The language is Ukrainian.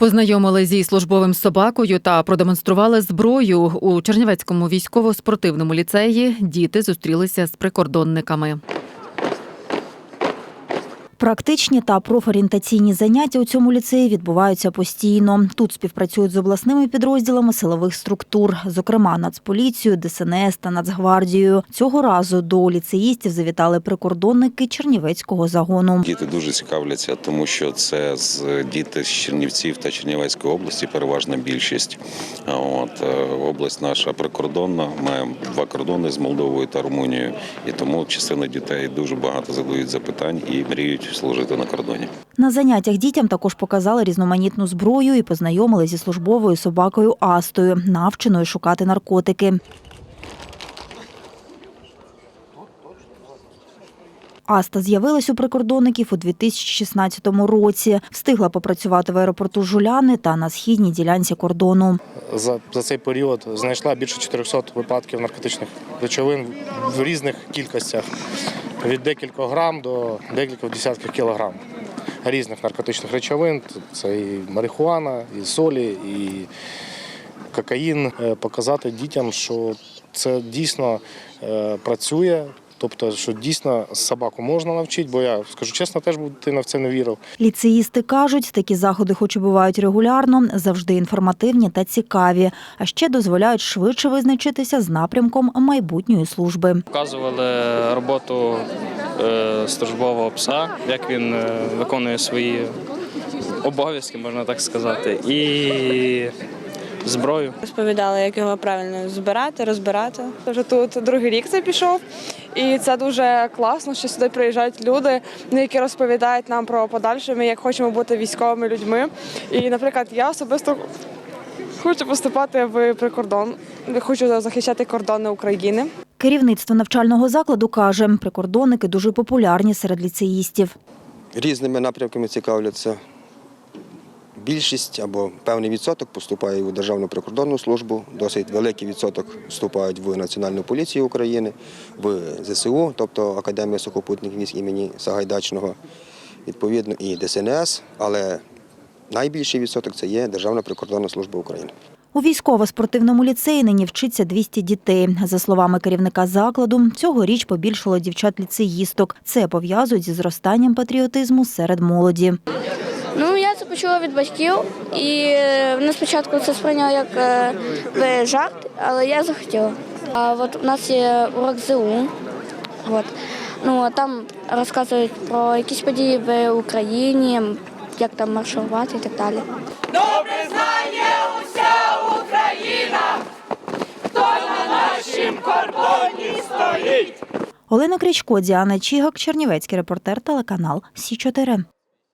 Познайомили зі службовим собакою та продемонстрували зброю у Чернівецькому військово-спортивному ліцеї. Діти зустрілися з прикордонниками. Практичні та профорієнтаційні заняття у цьому ліцеї відбуваються постійно. Тут співпрацюють з обласними підрозділами силових структур, зокрема Нацполіцією, ДСНС та Нацгвардією. Цього разу до ліцеїстів завітали прикордонники Чернівецького загону. Діти дуже цікавляться, тому що це з діти з Чернівців та Чернівецької області, переважна більшість. От е, область наша прикордонна, маємо два кордони з Молдовою та Румунією, і тому частина дітей дуже багато задають запитань і мріють служити на кордоні. На заняттях дітям також показали різноманітну зброю і познайомили зі службовою собакою Астою, навченою шукати наркотики. Аста з'явилась у прикордонників у 2016 році. Встигла попрацювати в аеропорту Жуляни та на східній ділянці кордону. За, за цей період знайшла більше 400 випадків наркотичних речовин в різних кількостях від декількох грам до декількох десятків кілограм різних наркотичних речовин. Це і марихуана, і солі, і кокаїн. Е, Показати дітям, що це дійсно е, працює. Тобто, що дійсно собаку можна навчити, бо я скажу чесно, теж був дитина в це не вірив. Ліцеїсти кажуть, такі заходи, хоч і бувають регулярно, завжди інформативні та цікаві, а ще дозволяють швидше визначитися з напрямком майбутньої служби. Показували роботу е, службового пса, як він е, виконує свої обов'язки, можна так сказати, і зброю. Розповідали, як його правильно збирати, розбирати. Вже тут другий рік це пішов, і це дуже класно, що сюди приїжджають люди, які розповідають нам про подальше. Ми як хочемо бути військовими людьми. І, наприклад, я особисто хочу поступати в прикордон. Хочу захищати кордони України. Керівництво навчального закладу каже, прикордонники дуже популярні серед ліцеїстів. різними напрямками цікавляться. Більшість або певний відсоток поступає у Державну прикордонну службу, досить великий відсоток вступають в Національну поліцію України, в ЗСУ, тобто Академія сухопутних військ імені Сагайдачного, відповідно, і ДСНС, але найбільший відсоток це є Державна прикордонна служба України. У військово-спортивному ліцеї нині вчиться 200 дітей. За словами керівника закладу, цьогоріч побільшало дівчат-ліцеїсток. Це пов'язують зі зростанням патріотизму серед молоді. Почула від батьків, і е, вони спочатку це сприйняли як е, жарт, але я захотіла. А от у нас є урок ЗУ. От. Ну, а там розказують про якісь події в Україні, як там маршувати і так далі. Добре знає уся Україна, хто на нашім кордоні стоїть. Олена Крічко, Діана Чігак, Чернівецький репортер, телеканал Сі 4